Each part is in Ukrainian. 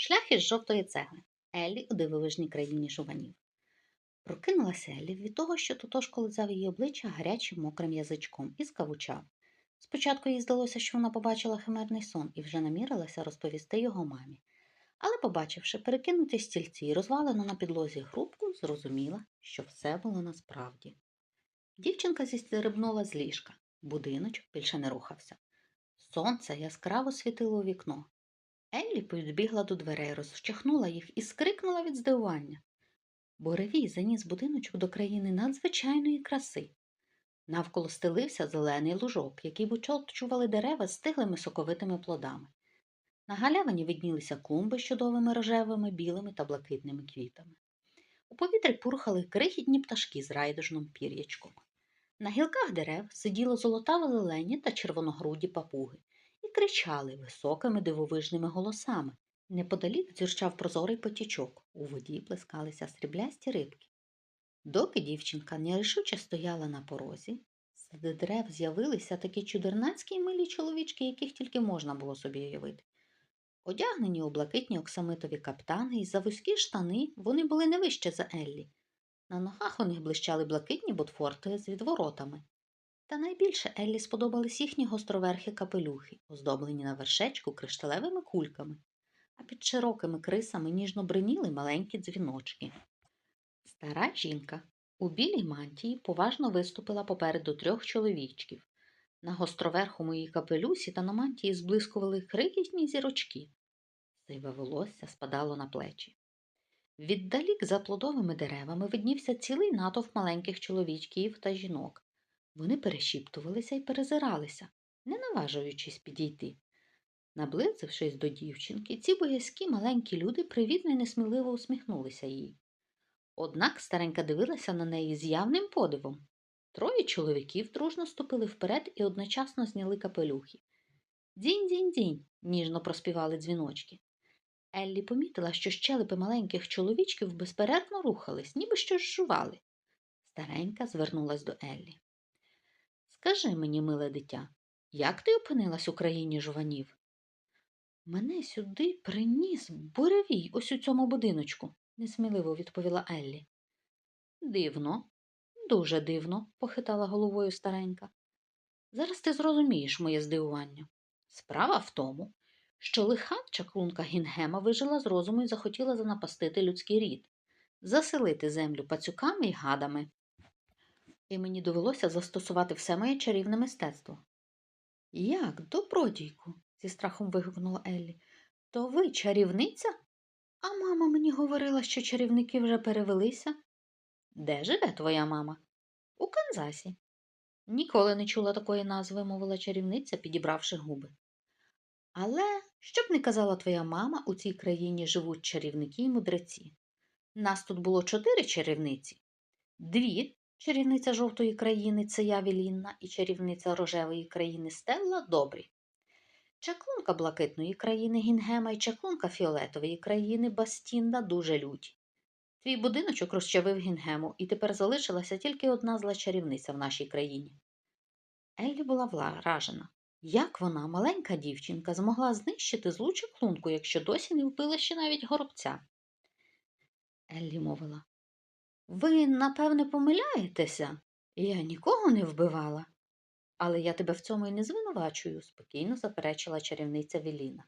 Шлях із жовтої цегли. Еллі у дивовижній країні шуванів. Прокинулася Еллі від того, що Тотошко лизав її обличчя гарячим мокрим язичком і скавучав. Спочатку їй здалося, що вона побачила химерний сон і вже намірилася розповісти його мамі. Але, побачивши перекинуті стільці і розвалену на підлозі грубку, зрозуміла, що все було насправді. Дівчинка зістрибнула з ліжка. Будиночок більше не рухався. Сонце яскраво світило у вікно. Еллі підбігла до дверей, розчахнула їх і скрикнула від здивування. Буревій заніс будиночок до країни надзвичайної краси. Навколо стелився зелений лужок, який вичовчували дерева з стиглими соковитими плодами. На галявині виднілися клумби з чудовими рожевими, білими та блакитними квітами. У повітрі пурхали крихітні пташки з райдужним пір'ячком. На гілках дерев сиділи золотаво зелені та червоногруді папуги кричали високими дивовижними голосами. Неподалік дзюрчав прозорий потічок, у воді плескалися сріблясті рибки. Доки дівчинка нерішуче стояла на порозі, серед дерев з'явилися такі чудернацькі й милі чоловічки, яких тільки можна було собі уявити. Одягнені у блакитні оксамитові каптани і за вузькі штани вони були не вище за Еллі. На ногах у них блищали блакитні ботфорти з відворотами. Та найбільше Еллі сподобались їхні гостроверхі капелюхи, оздоблені на вершечку кришталевими кульками, а під широкими крисами ніжно бриніли маленькі дзвіночки. Стара жінка у білій мантії поважно виступила попереду трьох чоловічків. На гостроверхому її капелюсі та на мантії зблискували крихітні зірочки. Сиве волосся спадало на плечі. Віддалік за плодовими деревами виднівся цілий натовп маленьких чоловічків та жінок. Вони перешіптувалися і перезиралися, не наважуючись підійти. Наблизившись до дівчинки, ці боязькі маленькі люди привітно й несміливо усміхнулися їй. Однак старенька дивилася на неї з явним подивом. Троє чоловіків дружно ступили вперед і одночасно зняли капелюхи. Дзінь-дзінь-дзінь, ніжно проспівали дзвіночки. Еллі помітила, що щелепи маленьких чоловічків безперервно рухались, ніби щось жували. Старенька звернулась до Еллі. Скажи мені, миле дитя, як ти опинилась у країні жуванів? Мене сюди приніс буревій ось у цьому будиночку, несміливо відповіла Еллі. Дивно, дуже дивно, похитала головою старенька. Зараз ти зрозумієш моє здивування. Справа в тому, що лиха чаклунка Гінгема вижила з розуму і захотіла занапастити людський рід, заселити землю пацюками й гадами. І мені довелося застосувати все моє чарівне мистецтво. Як, добродійку? зі страхом вигукнула Еллі. То ви чарівниця? А мама мені говорила, що чарівники вже перевелися. Де живе твоя мама? У Канзасі. Ніколи не чула такої назви, мовила чарівниця, підібравши губи. Але, що б не казала твоя мама, у цій країні живуть чарівники й мудреці. Нас тут було чотири чарівниці. Дві чарівниця жовтої країни це я Вілінна і чарівниця рожевої країни Стелла добрі. Чаклунка блакитної країни Гінгема і чаклунка фіолетової країни Бастінда дуже люті. Твій будиночок розчавив Гінгему, і тепер залишилася тільки одна зла чарівниця в нашій країні. Еллі була вражена. Як вона, маленька дівчинка, змогла знищити злу чаклунку, якщо досі не вбила ще навіть горобця? Еллі мовила. Ви, напевне, помиляєтеся, я нікого не вбивала. Але я тебе в цьому й не звинувачую, спокійно заперечила чарівниця Віліна.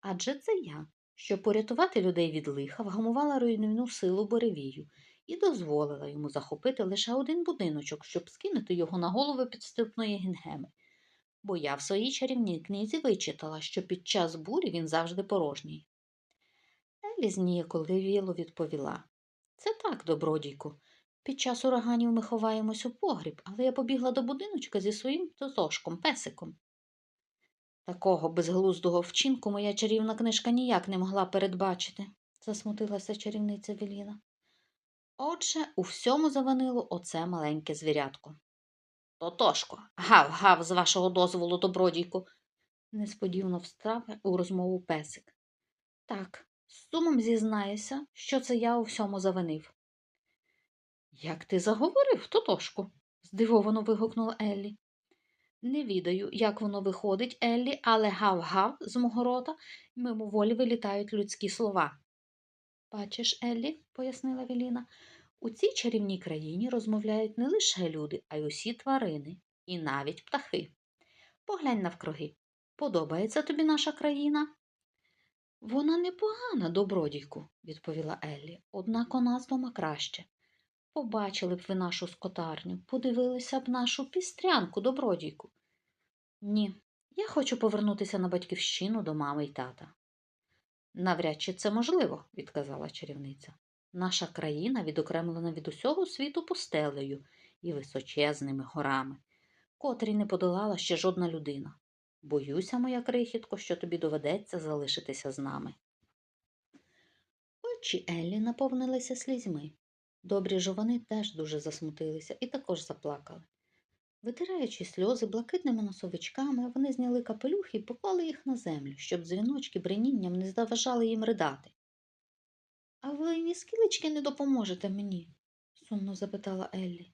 Адже це я, щоб порятувати людей від лиха, вгамувала руйнівну силу Боревію і дозволила йому захопити лише один будиночок, щоб скинути його на голови підступної гінгеми. Бо я в своїй чарівній книзі вичитала, що під час бурі він завжди порожній. Елі зніяковіло відповіла Це так, добродійку. Під час ураганів ми ховаємось у погріб, але я побігла до будиночка зі своїм тотошком, песиком. Такого безглуздого вчинку моя чарівна книжка ніяк не могла передбачити, засмутилася чарівниця Віліна. Отже, у всьому заванило оце маленьке звірятко. Тотошко, гав, гав, з вашого дозволу, добродійку, несподівано встав у розмову песик. Так, з сумом зізнаюся, що це я у всьому завинив. Як ти заговорив, Тотошку? здивовано вигукнула Еллі. Не відаю, як воно виходить, Еллі, але гав-гав з мого рота мимоволі вилітають людські слова. Бачиш, Еллі, пояснила Веліна, у цій чарівній країні розмовляють не лише люди, а й усі тварини, і навіть птахи. Поглянь навкруги. Подобається тобі наша країна? Вона непогана, добродійку, відповіла Еллі, однак у нас дома краще. Побачили б ви нашу скотарню, подивилися б нашу пістрянку, добродійку. Ні, я хочу повернутися на батьківщину до мами й тата. Навряд чи це можливо, відказала чарівниця. Наша країна відокремлена від усього світу пустелею і височезними горами, котрі не подолала ще жодна людина. Боюся, моя крихітко, що тобі доведеться залишитися з нами. Очі Еллі наповнилися слізьми. Добрі жовани теж дуже засмутилися і також заплакали. Витираючи сльози блакитними носовичками, вони зняли капелюхи і поклали їх на землю, щоб дзвіночки бренінням не заважали їм ридати. А ви ні скілечки не допоможете мені? сумно запитала Еллі.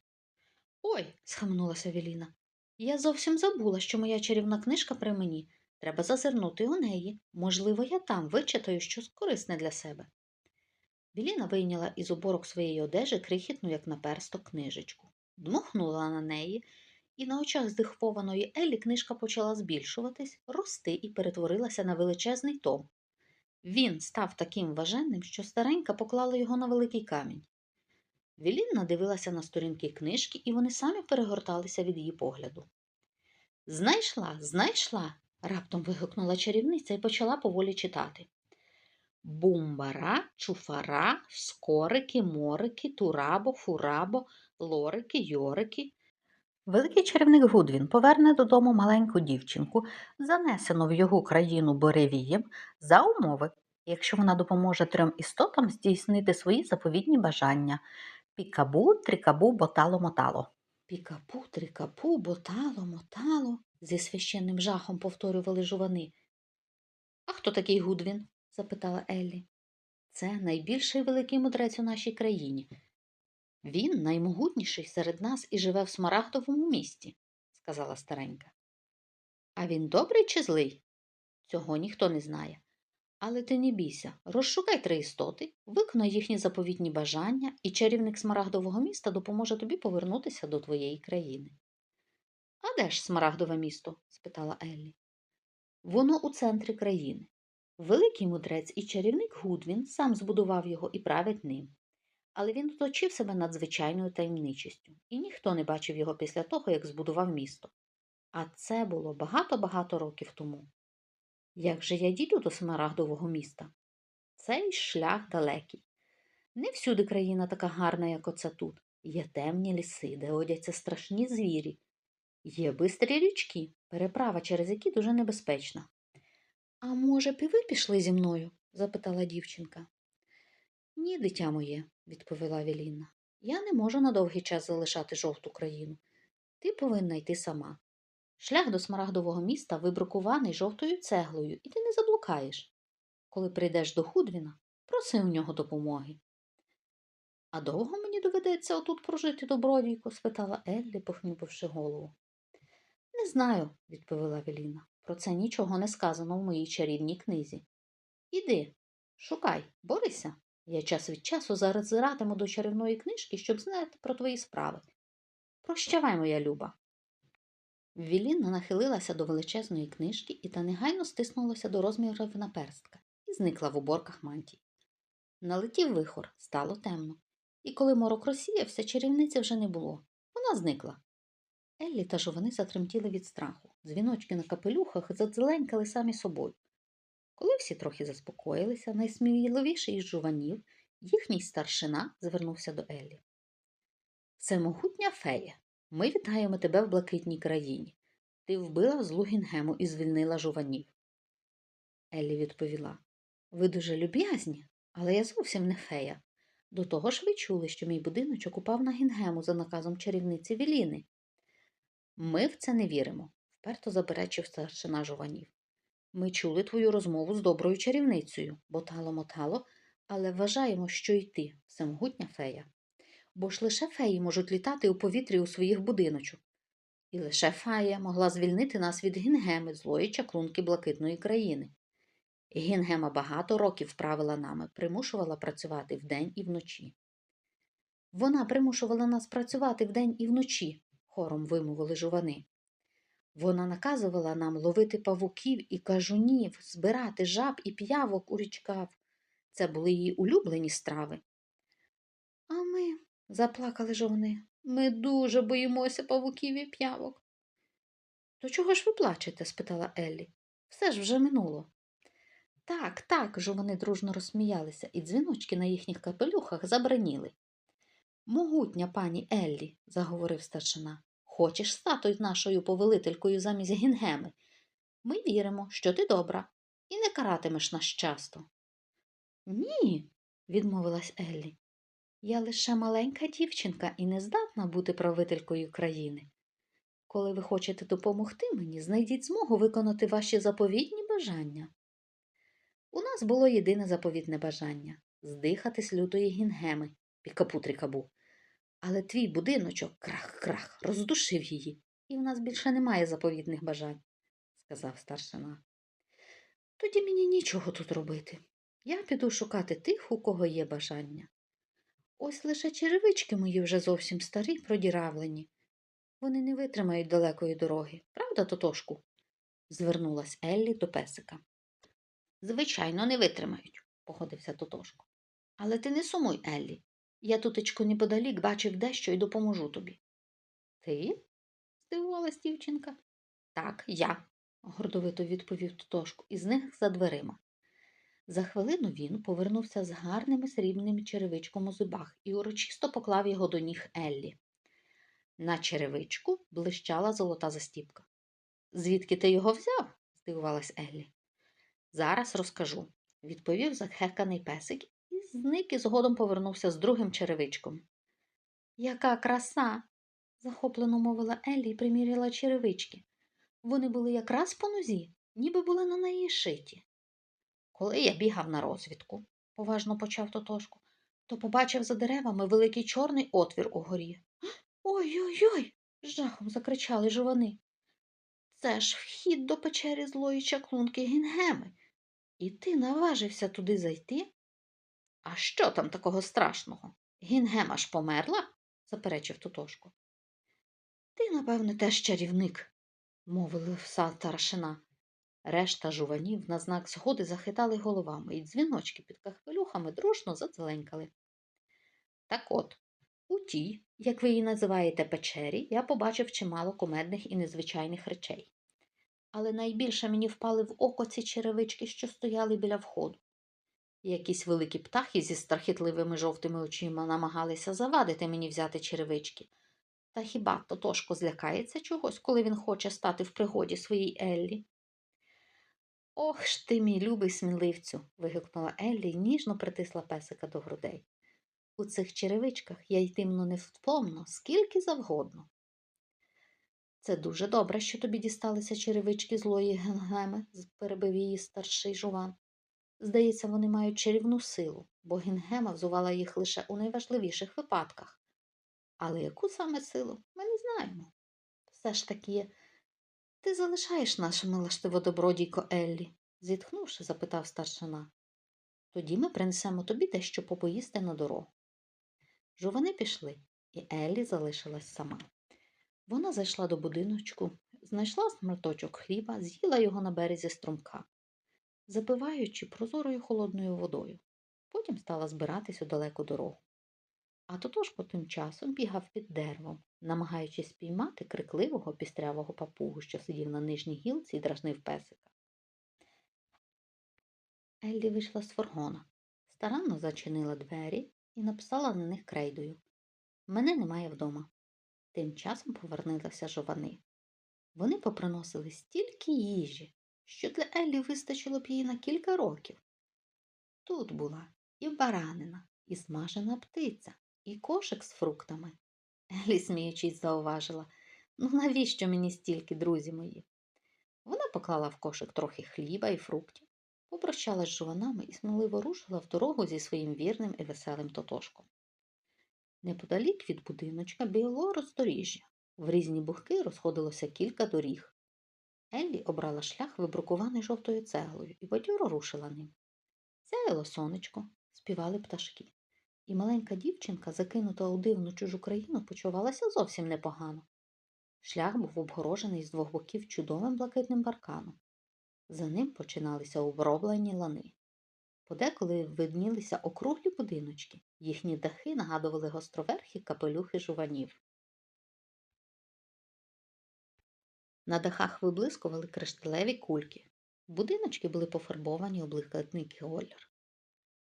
Ой, схаменулася Веліна. Я зовсім забула, що моя чарівна книжка при мені. Треба зазирнути у неї. Можливо, я там вичитаю щось корисне для себе. Веліна вийняла із оборок своєї одежі крихітну, як наперсток, книжечку, дмухнула на неї, і на очах здихвованої Еллі книжка почала збільшуватись, рости і перетворилася на величезний том. Він став таким важенним, що старенька поклала його на великий камінь. Велінна дивилася на сторінки книжки, і вони самі перегорталися від її погляду. Знайшла, знайшла. раптом вигукнула чарівниця і почала поволі читати. Бумбара, чуфара, скорики, морики, турабо, фурабо, лорики, йорики. Великий чарівник Гудвін поверне додому маленьку дівчинку, занесену в його країну Боревієм, за умови, якщо вона допоможе трьом істотам здійснити свої заповідні бажання. Пікабу, трикабу, ботало, мотало. Пікапу, трикапу, ботало, мотало, зі священним жахом повторювали жувани. А хто такий Гудвін? запитала Еллі. Це найбільший великий мудрець у нашій країні. Він наймогутніший серед нас і живе в смарагдовому місті, сказала старенька. А він добрий чи злий? Цього ніхто не знає. Але ти не бійся, розшукай три істоти, виконай їхні заповітні бажання, і чарівник смарагдового міста допоможе тобі повернутися до твоєї країни. А де ж смарагдове місто? спитала Еллі. Воно у центрі країни. Великий мудрець і чарівник Гудвін сам збудував його і править ним. Але він оточив себе надзвичайною таємничістю, і ніхто не бачив його після того, як збудував місто. А це було багато-багато років тому. Як же я дійду до смарагдового міста? Цей шлях далекий. Не всюди країна така гарна, як оце тут. Є темні ліси, де одяться страшні звірі. Є бистрі річки, переправа через які дуже небезпечна. А може, б і ви пішли зі мною? запитала дівчинка. Ні, дитя моє, відповіла Веліна. Я не можу на довгий час залишати жовту країну. Ти повинна йти сама. Шлях до смарагдового міста вибрукуваний жовтою цеглою, і ти не заблукаєш. Коли прийдеш до Худвіна, проси у нього допомоги. А довго мені доведеться отут прожити добродійко? спитала Еллі, похнюпивши голову. Не знаю, відповіла Веліна. Про це нічого не сказано в моїй чарівній книзі. Іди, шукай, борися. Я час від часу зазиратиму до чарівної книжки, щоб знати про твої справи. Прощавай, моя люба. Віліна нахилилася до величезної книжки і та негайно стиснулася до розмірів наперстка і зникла в уборках мантій. Налетів вихор, стало темно, і коли морок розсіявся, чарівниці вже не було. Вона зникла. Еллі та жовани затремтіли від страху. Дзвіночки на капелюхах задзеленькали самі собою. Коли всі трохи заспокоїлися, найсміливіший із жуванів, їхній старшина звернувся до Еллі. Всемогутня фея, ми вітаємо тебе в блакитній країні. Ти вбила злу Гінгему і звільнила жуванів. Еллі відповіла Ви дуже люб'язні, але я зовсім не фея. До того ж ви чули, що мій будиночок упав на Гінгему за наказом чарівниці Віліни. Ми в це не віримо, вперто заперечив старшина жуванів. Ми чули твою розмову з доброю чарівницею, ботало мотало, але вважаємо, що й ти всемогутня фея. Бо ж лише феї можуть літати у повітрі у своїх будиночок. І лише фея могла звільнити нас від гінгеми, злої чаклунки блакитної країни. Гінгема багато років правила нами, примушувала працювати вдень і вночі. Вона примушувала нас працювати вдень і вночі, хором вимовили жувани. Вона наказувала нам ловити павуків і кажунів, збирати жаб і п'явок у річках. Це були її улюблені страви. Заплакали жовни, ми дуже боїмося павуків і п'явок. То чого ж ви плачете? спитала Еллі. Все ж вже минуло. Так, так, жовани дружно розсміялися, і дзвіночки на їхніх капелюхах забраніли. Могутня пані Еллі, заговорив старшина, хочеш стати нашою повелителькою замість Гінгеми? Ми віримо, що ти добра, і не каратимеш нас часто. Ні, відмовилась Еллі. Я лише маленька дівчинка і не здатна бути правителькою країни. Коли ви хочете допомогти мені, знайдіть змогу виконати ваші заповідні бажання. У нас було єдине заповідне бажання здихати лютої гінгеми, пікапутрикабу. Але твій будиночок крах-крах роздушив її, і в нас більше немає заповідних бажань, сказав старшина. Тоді мені нічого тут робити. Я піду шукати тих, у кого є бажання. Ось лише черевички мої вже зовсім старі, продіравлені. Вони не витримають далекої дороги, правда, Тотошку? звернулась Еллі до песика. Звичайно, не витримають, погодився Тотошко. Але ти не сумуй, Еллі. Я тутечко неподалік бачив дещо і допоможу тобі. Ти? здивувалась дівчинка. Так, я, гордовито відповів Тотошко, і зник за дверима. За хвилину він повернувся з гарним срібним черевичком у зубах і урочисто поклав його до ніг Еллі. На черевичку блищала золота застіпка. Звідки ти його взяв? здивувалась Еллі. Зараз розкажу, відповів захеканий песик і зник і згодом повернувся з другим черевичком. Яка краса! захоплено мовила Еллі і приміряла черевички. Вони були якраз по нозі, ніби були на неї шиті. Коли я бігав на розвідку, поважно почав Тотошко, то побачив за деревами великий чорний отвір угорі. Ой-ой-ой. з жахом закричали жовани. Це ж вхід до печері злої чаклунки Гінгеми. І ти наважився туди зайти? А що там такого страшного? Гінгема ж померла? заперечив Тотошко. Ти, напевне, теж чарівник, мовили мовив старшина. Решта жуванів на знак згоди захитали головами, і дзвіночки під кахпелюхами дружно зацеленькали. Так от, у тій, як ви її називаєте печері, я побачив чимало кумедних і незвичайних речей. Але найбільше мені впали в око ці черевички, що стояли біля входу. Якісь великі птахи зі страхітливими жовтими очима намагалися завадити мені взяти черевички. Та хіба Тотошко злякається чогось, коли він хоче стати в пригоді своїй Еллі? Ох ж ти, мій любий сміливцю. вигукнула Еллі і ніжно притисла песика до грудей. У цих черевичках я йтимно невтомно, скільки завгодно. Це дуже добре, що тобі дісталися черевички злої Генгеми, перебив її старший жуван. Здається, вони мають чарівну силу, бо Гінгема взувала їх лише у найважливіших випадках. Але яку саме силу ми не знаємо. Все ж таки, ти залишаєш наше милоштиво добродійко Еллі? зітхнувши, запитав старшина. Тоді ми принесемо тобі дещо попоїсти на дорогу. Жувани пішли, і Еллі залишилась сама. Вона зайшла до будиночку, знайшла смерточок хліба, з'їла його на березі струмка, запиваючи прозорою холодною водою. Потім стала збиратись у далеку дорогу. А Тотошко тим часом бігав під деревом, намагаючись піймати крикливого пістрявого папугу, що сидів на нижній гілці і дражнив песика. Еллі вийшла з фургона, старанно зачинила двері і написала на них крейдою Мене немає вдома. Тим часом повернулися жовани. Вони поприносили стільки їжі, що для Еллі вистачило б її на кілька років. Тут була і баранина, і смажена птиця, і кошик з фруктами. Еллі, сміючись, зауважила ну навіщо мені стільки, друзі мої? Вона поклала в кошик трохи хліба і фруктів, попрощалась з жуванами і сміливо рушила в дорогу зі своїм вірним і веселим тотошком. Неподалік від будиночка біло роздоріжжя. В різні бухки розходилося кілька доріг. Еллі обрала шлях, вибрукований жовтою цеглою, і бадьоро рушила ним. Сяяло сонечко, співали пташки, і маленька дівчинка, закинута у дивну чужу країну, почувалася зовсім непогано. Шлях був обгорожений з двох боків чудовим блакитним барканом. За ним починалися оброблені лани. Подеколи виднілися округлі будиночки, їхні дахи нагадували гостроверхі капелюхи жуванів. На дахах виблискували кришталеві кульки. Будиночки були пофарбовані у блакитний колір.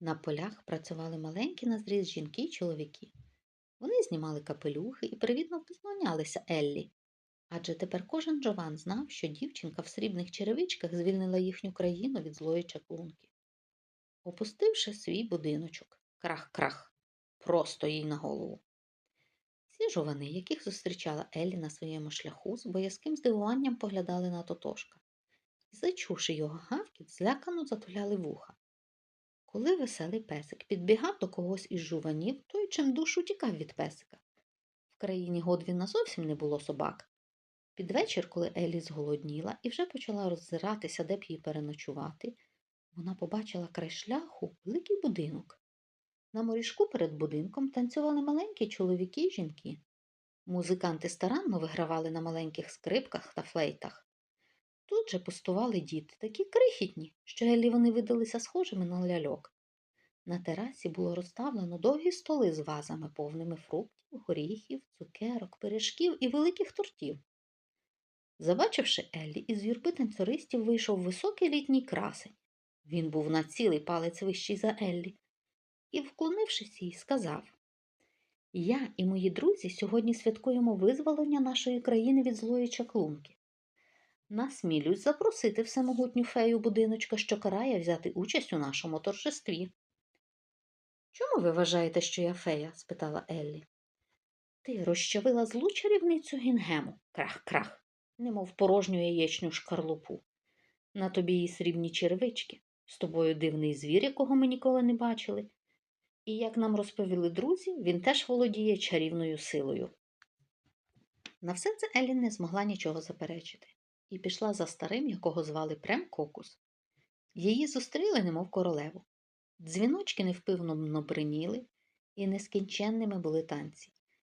На полях працювали маленькі на зріз жінки й чоловіки. Вони знімали капелюхи і привітно вклонялися Еллі. Адже тепер кожен Джован знав, що дівчинка в срібних черевичках звільнила їхню країну від злої чаклунки. Опустивши свій будиночок, крах-крах, просто їй на голову. Всі жовани, яких зустрічала Еллі на своєму шляху, з боязким здивуванням поглядали на Тотошка і, зачувши його гавкіт, злякано затуляли вуха. Коли веселий песик підбігав до когось із жуванів, той чим душу тікав від песика. В країні Годвіна зовсім не було собак. Під вечір, коли Еллі зголодніла і вже почала роззиратися, де б їй переночувати, вона побачила край шляху великий будинок. На морішку перед будинком танцювали маленькі чоловіки й жінки. Музиканти старанно вигравали на маленьких скрипках та флейтах. Тут же пустували діти, такі крихітні, що Еллі вони видалися схожими на ляльок. На терасі було розставлено довгі столи з вазами, повними фруктів, горіхів, цукерок, пиріжків і великих тортів. Забачивши Еллі, із юрби танцюристів вийшов високий літній красень. Він був на цілий палець вищий за Еллі, і, вклонившись їй, сказав Я і мої друзі сьогодні святкуємо визволення нашої країни від злої чаклунки. Насмілюсь запросити всемогутню фею будиночка, що карає взяти участь у нашому торжестві. Чому ви вважаєте, що я фея? спитала Еллі. Ти розчавила злу чарівницю Гінгему, крах-крах, немов порожню яєчню шкарлупу. На тобі її срібні черевички, з тобою дивний звір, якого ми ніколи не бачили. І, як нам розповіли друзі, він теж володіє чарівною силою. На все це Еллі не змогла нічого заперечити і пішла за старим, якого звали Прем Кокус. Її зустріли, немов королеву. Дзвіночки невпивно бриніли, і нескінченними були танці,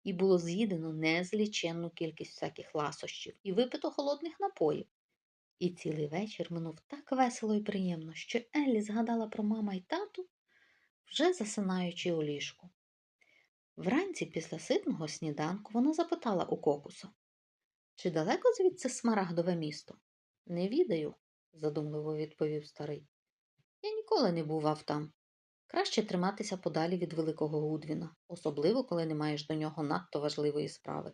і було з'їдено незліченну кількість всяких ласощів і випито холодних напоїв. І цілий вечір минув так весело і приємно, що Еллі згадала про мама й тату, вже засинаючи у ліжку. Вранці після ситного сніданку вона запитала у кокуса чи далеко звідси смарагдове місто? Не відаю, задумливо відповів старий. Я ніколи не бував там. Краще триматися подалі від великого Гудвіна, особливо коли не маєш до нього надто важливої справи.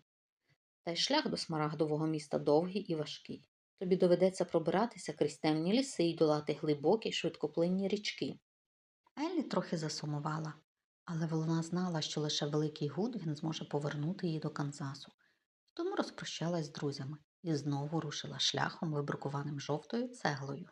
Та й шлях до смарагдового міста довгий і важкий. Тобі доведеться пробиратися крізь темні ліси і долати глибокі, швидкоплинні річки. Еллі трохи засумувала, але вона знала, що лише великий Гудвін зможе повернути її до Канзасу, тому розпрощалась з друзями і знову рушила шляхом, вибрукуваним жовтою цеглою.